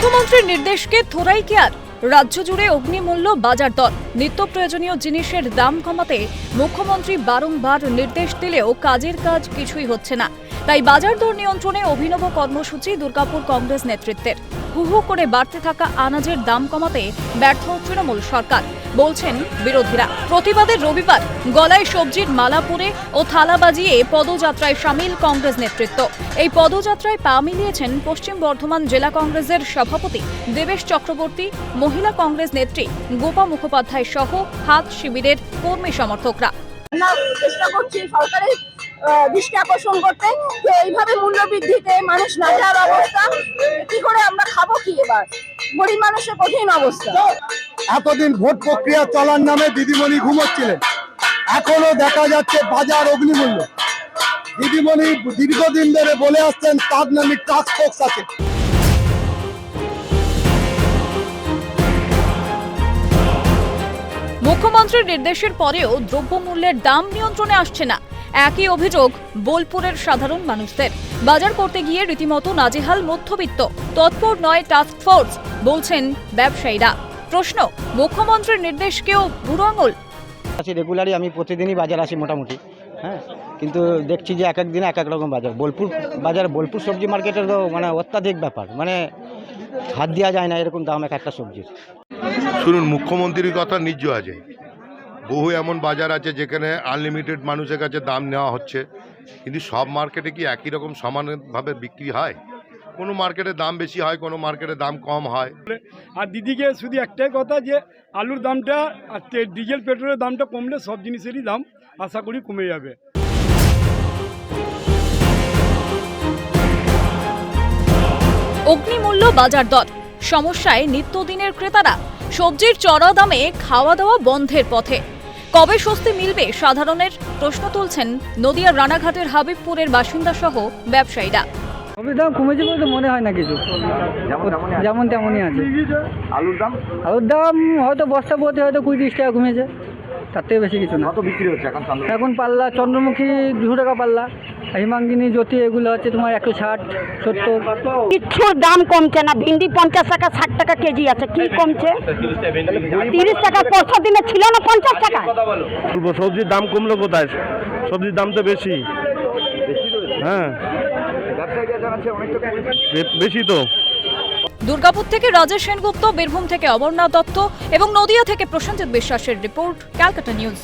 মুখ্যমন্ত্রীর নির্দেশকে থোরাই কেয়ার। রাজ্য জুড়ে অগ্নিমূল্য বাজার দর। নিত্য প্রয়োজনীয় জিনিসের দাম কমাতে মুখ্যমন্ত্রী বারংবার নির্দেশ দিলেও কাজের কাজ কিছুই হচ্ছে না। তাই বাজার দর নিয়ন্ত্রণে অভিনব কর্মসূচি দুর্গাপুর কংগ্রেস নেতৃত্বের। হু হু করে বাড়তে থাকা আনাজের দাম কমাতে ব্যর্থ তৃণমূল সরকার, বলছেন বিরোধীরা। প্রতিবাদের রবিবার গলায় সবজির মালা পরে ও থালা বাজিয়ে পদযাত্রায় সামিল কংগ্রেস নেতৃত্ব। এই পদযাত্রায় পা মিলিয়েছেন পশ্চিম বর্ধমান জেলা কংগ্রেসের সভাপতি দেবেশ চক্রবর্তী, মহিলা কংগ্রেস নেত্রী গোপা মুখোপাধ্যায়। সহ হাত শিবিরের কর্মী সমর্থকরা। চেষ্টা করছি সরকারের দৃষ্টি আকর্ষণ করতে যে এইভাবে মূল্য বৃদ্ধিতে মানুষ না যাওয়ার অবস্থা কি করে আমরা খাব কি এবার? গরিব মানুষের কঠিন অবস্থা। এতদিন ভোট প্রক্রিয়া চলার নামে দিদিমণি ঘুমোচ্ছিলেন। এখনও দেখা যাচ্ছে বাজার অগ্নিমূল্য। দিদিমণি দীর্ঘদিন ধরে বলে আসছেন তার নামে টাস্ক ফোর্স আছে। মুখ্যমন্ত্রীর নির্দেশের পরেও দ্রব্যমূল্যের দাম নিয়ন্ত্রণে আসছে না। একই অভিযোগ বোলপুরের সাধারণ মানুষদের। বাজার করতে গিয়ে রীতিমতো নাজেহাল মধ্যবিত্ত। তৎপর নয় টাস্ক ফোর্স বলছেন ব্যবসায়ীরা। প্রশ্ন মুখ্যমন্ত্রীর নির্দেশকেও বুড়ো আঙুল আসি রেগুলারই আমি প্রতিদিনই বাজার আসি মোটামুটি হ্যাঁ? কিন্তু দেখছি যে এক এক দিনে এক এক রকম বাজার। বোলপুর বাজার বোলপুর সবজি মার্কেটের তো মানে অত্যাধিক ব্যাপার। মানে হাত দেওয়া যায় না এরকম দাম এক একটা সবজির। শুনুন মুখ্যমন্ত্রীর কথা নিজ আছে। বহু এমন বাজার আছে যেখানে আনলিমিটেড মানুষের কাছে দাম নেওয়া হচ্ছে। কিন্তু সব মার্কেটে কি একই রকম সমানভাবে বিক্রি হয়? কোনো মার্কেটে দাম বেশি হয় কোনো মার্কেটে দাম কম হয়। আর দিদিকে শুধু একটাই কথা যে আলুর দামটা আর ডিজেল পেট্রোলের দামটা কমলে সব জিনিসেরই দাম আশা করি কমে যাবে। অগ্নিমূল্য বাজার দর। সমস্যায় নিত্যদিনের ক্রেতারা সবজির চড়া দামে খাওয়া দাওয়া বন্ধের পথে। কবে স্বস্তি মিলবে সাধারণের প্রশ্ন তুলছেন নদিয়ার রানাঘাটের হাবিবপুরের বাসিন্দা সহ ব্যবসায়ীরা। সবের দাম কমেছে বলে তো মনে হয় না কিছু। যেমন তেমনই আছে। আলুর দাম? আলুর দাম হয়তো বস্তা প্রতি হয়তো কুড়ি তিরিশ টাকা কমেছে। তার থেকে বেশি কিছু না। বিক্রি হচ্ছে এখন এখন পাল্লা চন্দ্রমুখী দুশো টাকা পাল্লা। হিমাঙ্গিনী জ্যোতি এগুলো হচ্ছে তোমার একশো ষাট সত্তর। কিচ্ছু দাম কমছে না। ভিন্ডি পঞ্চাশ টাকা ষাট টাকা কেজি আছে। কি কমছে? তিরিশ টাকা পরশু দিনে ছিল না পঞ্চাশ টাকা বলব সবজির দাম কমলো কোথায়? সবজির দাম তো বেশি। হ্যাঁ। বেশি তো। দুর্গাপুর থেকে রাজেশ সেনগুপ্ত বীরভূম থেকে অমরনাথ দত্ত এবং নদিয়া থেকে প্রসেনজিৎ বিশ্বাসের রিপোর্ট ক্যালকাটা নিউজ।